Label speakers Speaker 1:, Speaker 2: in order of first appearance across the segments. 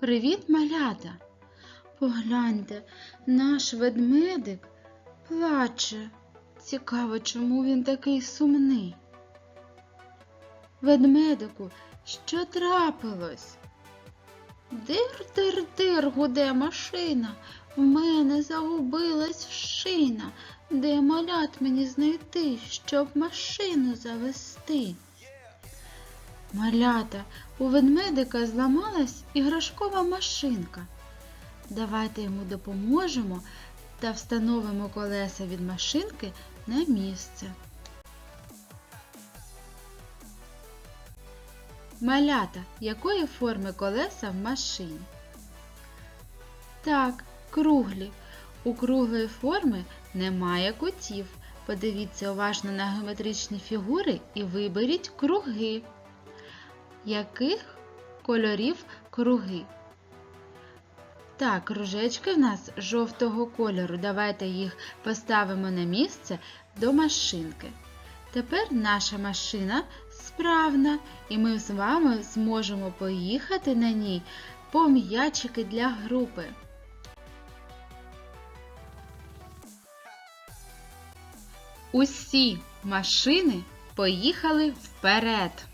Speaker 1: Привіт, малята! Погляньте, наш ведмедик плаче. Цікаво, чому він такий сумний. Ведмедику, що трапилось? Дир-дир-дир гуде машина. В мене загубилась шина. Де малят мені знайти, щоб машину завести? Малята, у ведмедика зламалась іграшкова машинка. Давайте йому допоможемо та встановимо колеса від машинки на місце. Малята, якої форми колеса в машині? Так, круглі. У круглої форми немає кутів. Подивіться уважно на геометричні фігури і виберіть круги. Яких кольорів круги? Так, кружечки в нас жовтого кольору. Давайте їх поставимо на місце до машинки. Тепер наша машина справна, і ми з вами зможемо поїхати на ній по м'ячики для групи. Усі машини поїхали вперед.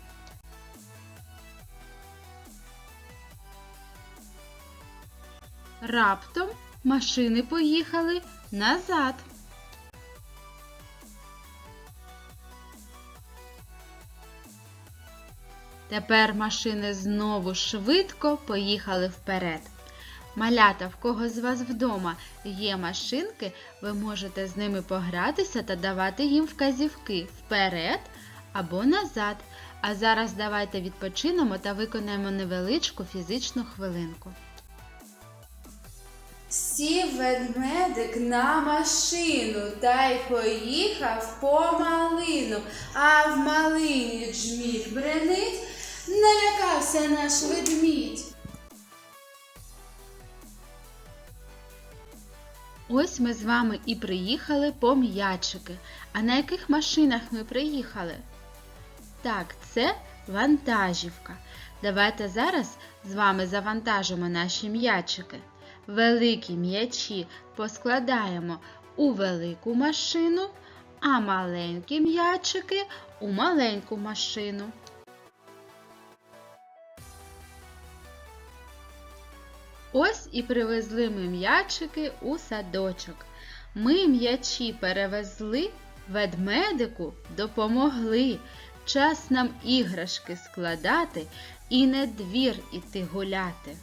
Speaker 1: Раптом машини поїхали назад. Тепер машини знову швидко поїхали вперед. Малята, в кого з вас вдома є машинки, ви можете з ними погратися та давати їм вказівки вперед або назад. А зараз давайте відпочинемо та виконаємо невеличку фізичну хвилинку.
Speaker 2: Сів ведмедик на машину та й поїхав по малину, а в малині джміль бренить, налякався наш ведмідь.
Speaker 1: Ось ми з вами і приїхали по м'ячики. А на яких машинах ми приїхали? Так, це вантажівка. Давайте зараз з вами завантажимо наші м'ячики. Великі м'ячі поскладаємо у велику машину, а маленькі м'ячики у маленьку машину. Ось і привезли ми м'ячики у садочок. Ми м'ячі перевезли, ведмедику допомогли. Час нам іграшки складати і на двір іти гуляти.